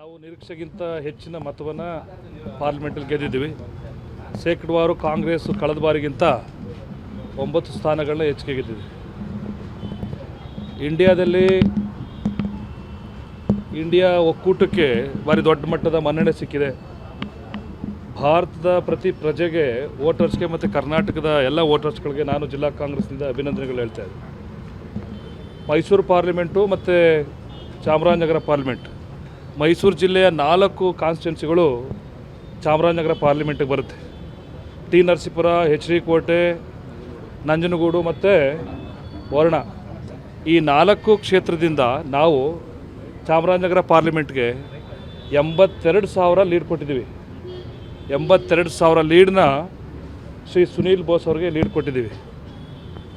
ನಾವು ನಿರೀಕ್ಷೆಗಿಂತ ಹೆಚ್ಚಿನ ಮತವನ್ನು ಪಾರ್ಲಿಮೆಂಟಲ್ಲಿ ಗೆದ್ದಿದ್ದೀವಿ. ಶೇಕಡವಾರು ಕಾಂಗ್ರೆಸ್ ಕಳೆದ ಬಾರಿಗಿಂತ ಒಂಬತ್ತು ಸ್ಥಾನಗಳನ್ನ ಹೆಚ್ಚಿಗೆ ಗೆದ್ದಿದೆ. ಇಂಡಿಯಾದಲ್ಲಿ ಇಂಡಿಯಾ ಒಕ್ಕೂಟಕ್ಕೆ ಭಾರಿ ದೊಡ್ಡ ಮಟ್ಟದ ಮನ್ನಣೆ ಸಿಕ್ಕಿದೆ. ಭಾರತದ ಪ್ರತಿ ಪ್ರಜೆಗೆ ವೋಟರ್ಸ್ಗೆ ಮತ್ತು ಕರ್ನಾಟಕದ ಎಲ್ಲ ವೋಟರ್ಸ್ಗಳಿಗೆ ನಾನು ಜಿಲ್ಲಾ ಕಾಂಗ್ರೆಸ್ನಿಂದ ಅಭಿನಂದನೆಗಳು ಹೇಳ್ತಾ ಇದ್ದೆ ಮೈಸೂರು ಪಾರ್ಲಿಮೆಂಟು ಮತ್ತು ಚಾಮರಾಜನಗರ ಪಾರ್ಲಿಮೆಂಟ್. ಮೈಸೂರು ಜಿಲ್ಲೆಯ ನಾಲ್ಕು ಕಾನ್ಸ್ಟಿಟ್ಯೂನ್ಸಿಗಳು ಚಾಮರಾಜನಗರ ಪಾರ್ಲಿಮೆಂಟಿಗೆ ಬರುತ್ತೆ. ಟಿ ನರಸೀಪುರ, ಎಚ್ ಡಿ ಕೋಟೆ, ನಂಜನಗೂಡು ಮತ್ತು ವರ್ಣ ಈ ನಾಲ್ಕು ಕ್ಷೇತ್ರದಿಂದ ನಾವು ಚಾಮರಾಜನಗರ ಪಾರ್ಲಿಮೆಂಟ್ಗೆ ಎಂಬತ್ತೆರಡು ಸಾವಿರ ಲೀಡ್ ಕೊಟ್ಟಿದ್ದೀವಿ. ಎಂಬತ್ತೆರಡು ಸಾವಿರ ಲೀಡ್ನ ಶ್ರೀ ಸುನೀಲ್ ಬೋಸ್ ಅವ್ರಿಗೆ ಲೀಡ್ ಕೊಟ್ಟಿದ್ದೀವಿ.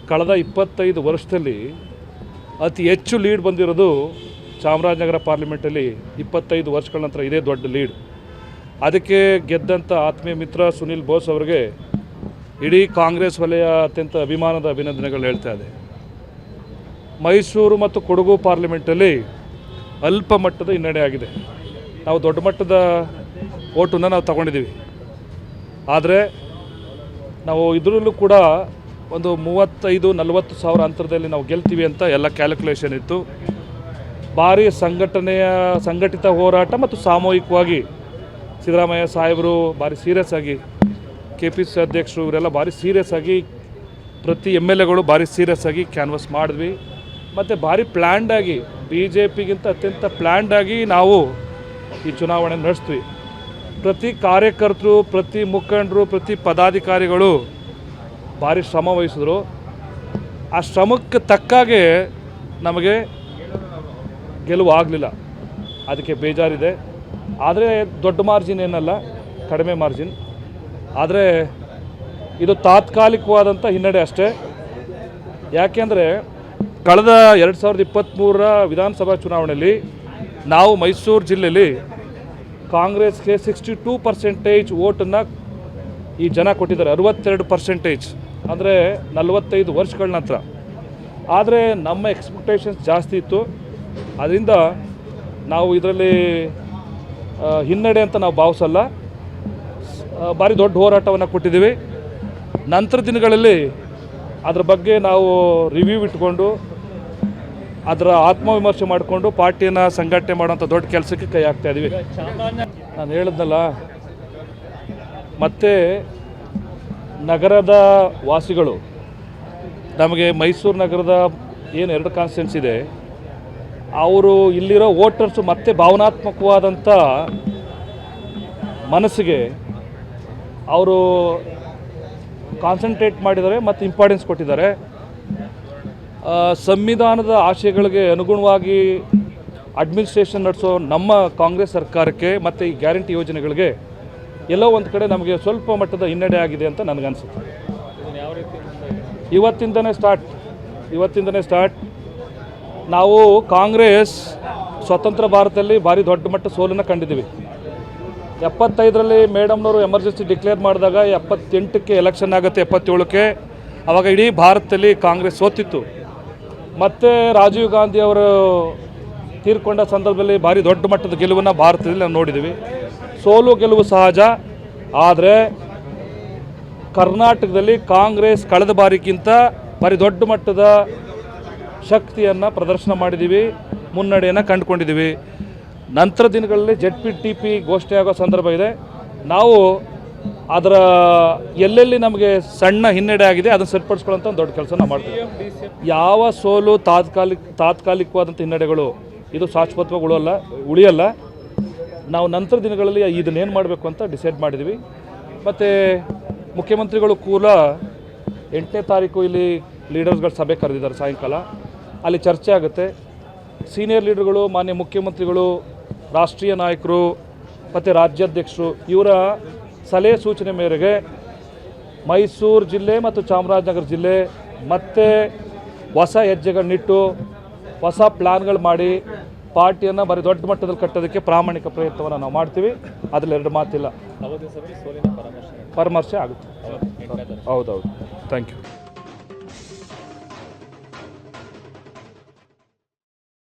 ಕಳೆದ ಇಪ್ಪತ್ತೈದು ವರ್ಷದಲ್ಲಿ ಅತಿ ಹೆಚ್ಚು ಲೀಡ್ ಬಂದಿರೋದು ಚಾಮರಾಜನಗರ ಪಾರ್ಲಿಮೆಂಟಲ್ಲಿ ಇಪ್ಪತ್ತೈದು ವರ್ಷಗಳ ನಂತರ ಇದೇ ದೊಡ್ಡ ಲೀಡ್. ಅದಕ್ಕೆ ಗೆದ್ದಂಥ ಆತ್ಮೀಯ ಮಿತ್ರ ಸುನಿಲ್ ಬೋಸ್ ಅವರಿಗೆ ಇಡೀ ಕಾಂಗ್ರೆಸ್ ವಲಯ ಅತ್ಯಂತ ಅಭಿಮಾನದ ಅಭಿನಂದನೆಗಳು ಹೇಳ್ತಾ ಇದೆ ಮೈಸೂರು ಮತ್ತು ಕೊಡಗು ಪಾರ್ಲಿಮೆಂಟಲ್ಲಿ ಅಲ್ಪ ಮಟ್ಟದ ಹಿನ್ನಡೆ ಆಗಿದೆ. ನಾವು ದೊಡ್ಡ ಮಟ್ಟದ ಓಟನ್ನು ನಾವು ತಗೊಂಡಿದ್ದೀವಿ. ಆದರೆ ನಾವು ಇದರಲ್ಲೂ ಕೂಡ ಒಂದು ಮೂವತ್ತೈದು ನಲವತ್ತು ಸಾವಿರ ಅಂತರದಲ್ಲಿ ನಾವು ಗೆಲ್ತೀವಿ ಅಂತ ಎಲ್ಲ ಕ್ಯಾಲ್ಕುಲೇಷನ್ ಇತ್ತು. ಭಾರಿ ಸಂಘಟನೆಯ ಸಂಘಟಿತ ಹೋರಾಟ ಮತ್ತು ಸಾಮೂಹಿಕವಾಗಿ ಸಿದ್ದರಾಮಯ್ಯ ಸಾಹೇಬರು ಭಾರಿ ಸೀರಿಯಸ್ ಆಗಿ ಕೆ ಪಿ ಸಿ ಅಧ್ಯಕ್ಷರು ಇವರೆಲ್ಲ ಭಾರಿ ಸೀರಿಯಸ್ ಆಗಿ ಪ್ರತಿ ಎಂ ಎಲ್ ಎಗಳು ಭಾರಿ ಸೀರಿಯಸ್ ಆಗಿ ಕ್ಯಾನ್ವಸ್ ಮಾಡಿದ್ವಿ. ಮತ್ತು ಭಾರಿ ಪ್ಲ್ಯಾಂಡಾಗಿ ಬಿ ಜೆ ಪಿಗಿಂತ ಅತ್ಯಂತ ಪ್ಲ್ಯಾಂಡಾಗಿ ನಾವು ಈ ಚುನಾವಣೆ ನಡೆಸ್ತೀವಿ ಪ್ರತಿ ಕಾರ್ಯಕರ್ತರು, ಪ್ರತಿ ಮುಖಂಡರು, ಪ್ರತಿ ಪದಾಧಿಕಾರಿಗಳು ಭಾರಿ ಶ್ರಮ ವಹಿಸಿದ್ರು. ಆ ಶ್ರಮಕ್ಕೆ ತಕ್ಕಾಗೆ ನಮಗೆ ಗೆಲುವು ಆಗಲಿಲ್ಲ. ಅದಕ್ಕೆ ಬೇಜಾರಿದೆ. ಆದರೆ ದೊಡ್ಡ ಮಾರ್ಜಿನ್ ಏನಲ್ಲ, ಕಡಿಮೆ ಮಾರ್ಜಿನ್ ಆದರೆ ಇದು ತಾತ್ಕಾಲಿಕವಾದಂಥ ಹಿನ್ನಡೆ ಅಷ್ಟೇ. ಯಾಕೆಂದರೆ ಕಳೆದ ಎರಡು ಸಾವಿರದ ಇಪ್ಪತ್ತ್ಮೂರರ ವಿಧಾನಸಭಾ ಚುನಾವಣೆಯಲ್ಲಿ ನಾವು ಮೈಸೂರು ಜಿಲ್ಲೆಯಲ್ಲಿ ಕಾಂಗ್ರೆಸ್ಗೆ ಸಿಕ್ಸ್ಟಿ ಟೂ ಪರ್ಸೆಂಟೇಜ್ ಓಟನ್ನು ಈ ಜನ ಕೊಟ್ಟಿದ್ದಾರೆ. ಅರವತ್ತೆರಡು ಪರ್ಸೆಂಟೇಜ್ ಅಂದರೆ ನಲವತ್ತೈದು ವರ್ಷಗಳ ನಂತರ. ಆದರೆ ನಮ್ಮ ಎಕ್ಸ್ಪೆಕ್ಟೇಷನ್ಸ್ ಜಾಸ್ತಿ ಇತ್ತು. ಅದರಿಂದ ನಾವು ಇದರಲ್ಲಿ ಹಿನ್ನಡೆ ಅಂತ ನಾವು ಭಾವಿಸಲ್ಲ. ಭಾರಿ ದೊಡ್ಡ ಹೋರಾಟವನ್ನು ಕೊಟ್ಟಿದ್ದೀವಿ. ನಂತರ ದಿನಗಳಲ್ಲಿ ಅದರ ಬಗ್ಗೆ ನಾವು ರಿವ್ಯೂ ಇಟ್ಕೊಂಡು, ಅದರ ಆತ್ಮವಿಮರ್ಶೆ ಮಾಡಿಕೊಂಡು ಪಾರ್ಟಿಯನ್ನು ಸಂಘಟನೆ ಮಾಡೋಂಥ ದೊಡ್ಡ ಕೆಲಸಕ್ಕೆ ಕೈ ಹಾಕ್ತಾ ಇದ್ದೀವಿ ನಾನು ಹೇಳಿದ್ನಲ್ಲ, ಮತ್ತೆ ನಗರದ ವಾಸಿಗಳು, ನಮಗೆ ಮೈಸೂರು ನಗರದ ಏನು ಎರಡು ಕಾನ್ಸ್ಟೆನ್ಸ್ ಇದೆ ಅವರು ಇಲ್ಲಿರೋ ವೋಟರ್ಸು ಮತ್ತೆ ಭಾವನಾತ್ಮಕವಾದಂಥ ಮನಸ್ಸಿಗೆ ಅವರು ಕಾನ್ಸಂಟ್ರೇಟ್ ಮಾಡಿದ್ದಾರೆ ಮತ್ತು ಇಂಪಾರ್ಟೆನ್ಸ್ ಕೊಟ್ಟಿದ್ದಾರೆ. ಸಂವಿಧಾನದ ಆಶಯಗಳಿಗೆ ಅನುಗುಣವಾಗಿ ಅಡ್ಮಿನಿಸ್ಟ್ರೇಷನ್ ನಡೆಸೋ ನಮ್ಮ ಕಾಂಗ್ರೆಸ್ ಸರ್ಕಾರಕ್ಕೆ ಮತ್ತು ಈ ಗ್ಯಾರಂಟಿ ಯೋಜನೆಗಳಿಗೆ ಎಲ್ಲೋ ಒಂದು ಕಡೆ ನಮಗೆ ಸ್ವಲ್ಪ ಮಟ್ಟದ ಹಿನ್ನಡೆ ಆಗಿದೆ ಅಂತ ನನಗನ್ಸುತ್ತೆ. ಇವತ್ತಿಂದನೇ ಸ್ಟಾರ್ಟ್ ಇವತ್ತಿಂದನೇ ಸ್ಟಾರ್ಟ್ ನಾವು ಕಾಂಗ್ರೆಸ್ ಸ್ವತಂತ್ರ ಭಾರತದಲ್ಲಿ ಭಾರಿ ದೊಡ್ಡ ಮಟ್ಟ ಸೋಲನ್ನು ಕಂಡಿದ್ದೀವಿ. ಎಪ್ಪತ್ತೈದರಲ್ಲಿ ಮೇಡಮ್ನವರು ಎಮರ್ಜೆನ್ಸಿ ಡಿಕ್ಲೇರ್ ಮಾಡಿದಾಗ ಎಪ್ಪತ್ತೆಂಟಕ್ಕೆ ಎಲೆಕ್ಷನ್ ಆಗುತ್ತೆ, ಎಪ್ಪತ್ತೇಳಕ್ಕೆ. ಆವಾಗ ಇಡೀ ಭಾರತದಲ್ಲಿ ಕಾಂಗ್ರೆಸ್ ಸೋತಿತ್ತು. ಮತ್ತು ರಾಜೀವ್ ಗಾಂಧಿ ಅವರು ತೀರ್ಕೊಂಡ ಸಂದರ್ಭದಲ್ಲಿ ಭಾರಿ ದೊಡ್ಡ ಮಟ್ಟದ ಗೆಲುವನ್ನು ಭಾರತದಲ್ಲಿ ನಾವು ನೋಡಿದ್ದೀವಿ. ಸೋಲು ಗೆಲುವು ಸಹಜ. ಆದರೆ ಕರ್ನಾಟಕದಲ್ಲಿ ಕಾಂಗ್ರೆಸ್ ಕಳೆದ ಬಾರಿಗಿಂತ ಭಾರಿ ದೊಡ್ಡ ಮಟ್ಟದ ಶಕ್ತಿಯನ್ನು ಪ್ರದರ್ಶನ ಮಾಡಿದ್ದೀವಿ ಮುನ್ನಡೆಯನ್ನು ಕಂಡುಕೊಂಡಿದ್ದೀವಿ ನಂತರ ದಿನಗಳಲ್ಲಿ ಜೆಡ್ ಪಿ ಟಿ ಪಿ ಘೋಷಣೆ ಆಗೋ ಸಂದರ್ಭ ಇದೆ. ನಾವು ಅದರ ಎಲ್ಲೆಲ್ಲಿ ನಮಗೆ ಸಣ್ಣ ಹಿನ್ನಡೆ ಆಗಿದೆ ಅದನ್ನು ಸರಿಪಡಿಸ್ಕೊಳ್ಳೋಂಥ ಒಂದು ದೊಡ್ಡ ಕೆಲಸ ನಾವು ಮಾಡ್ತೀವಿ. ಯಾವ ಸೋಲು ತಾತ್ಕಾಲಿಕ ತಾತ್ಕಾಲಿಕವಾದಂಥ ಹಿನ್ನಡೆಗಳು ಇದು ಶಾಶ್ವತವಾಗಿ ಉಳಿಯಲ್ಲ ಉಳಿಯಲ್ಲ. ನಾವು ನಂತರ ದಿನಗಳಲ್ಲಿ ಇದನ್ನೇನು ಮಾಡಬೇಕು ಅಂತ ಡಿಸೈಡ್ ಮಾಡಿದ್ವಿ. ಮತ್ತು ಮುಖ್ಯಮಂತ್ರಿಗಳು ಕೂಡ ಎಂಟನೇ ತಾರೀಕು ಇಲ್ಲಿ ಲೀಡರ್ಸ್ಗಳ ಸಭೆ ಕರೆದಿದ್ದಾರೆ ಸಾಯಂಕಾಲ. ಅಲ್ಲಿ ಚರ್ಚೆ ಆಗುತ್ತೆ. ಸೀನಿಯರ್ ಲೀಡರ್ಗಳು ಮಾನ್ಯ ಮುಖ್ಯಮಂತ್ರಿಗಳು ರಾಷ್ಟ್ರೀಯ ನಾಯಕರು ಮತ್ತು ರಾಜ್ಯಾಧ್ಯಕ್ಷರು ಇವರ ಸಲಹೆ ಸೂಚನೆ ಮೇರೆಗೆ ಮೈಸೂರು ಜಿಲ್ಲೆ ಮತ್ತು ಚಾಮರಾಜನಗರ ಜಿಲ್ಲೆ ಮತ್ತೆ ಹೊಸ ಹೆಜ್ಜೆಗಳನ್ನಿಟ್ಟು ಹೊಸ ಪ್ಲ್ಯಾನ್ಗಳು ಮಾಡಿ ಪಾರ್ಟಿಯನ್ನು ಬರೀ ದೊಡ್ಡ ಮಟ್ಟದಲ್ಲಿ ಕಟ್ಟೋದಕ್ಕೆ ಪ್ರಾಮಾಣಿಕ ಪ್ರಯತ್ನವನ್ನು ನಾವು ಮಾಡ್ತೀವಿ. ಅದರಲ್ಲಿ ಎರಡು ಮಾತಿಲ್ಲ. ಪರಾಮರ್ಶೆ ಆಗುತ್ತೆ. ಹೌದೌದು. Thank you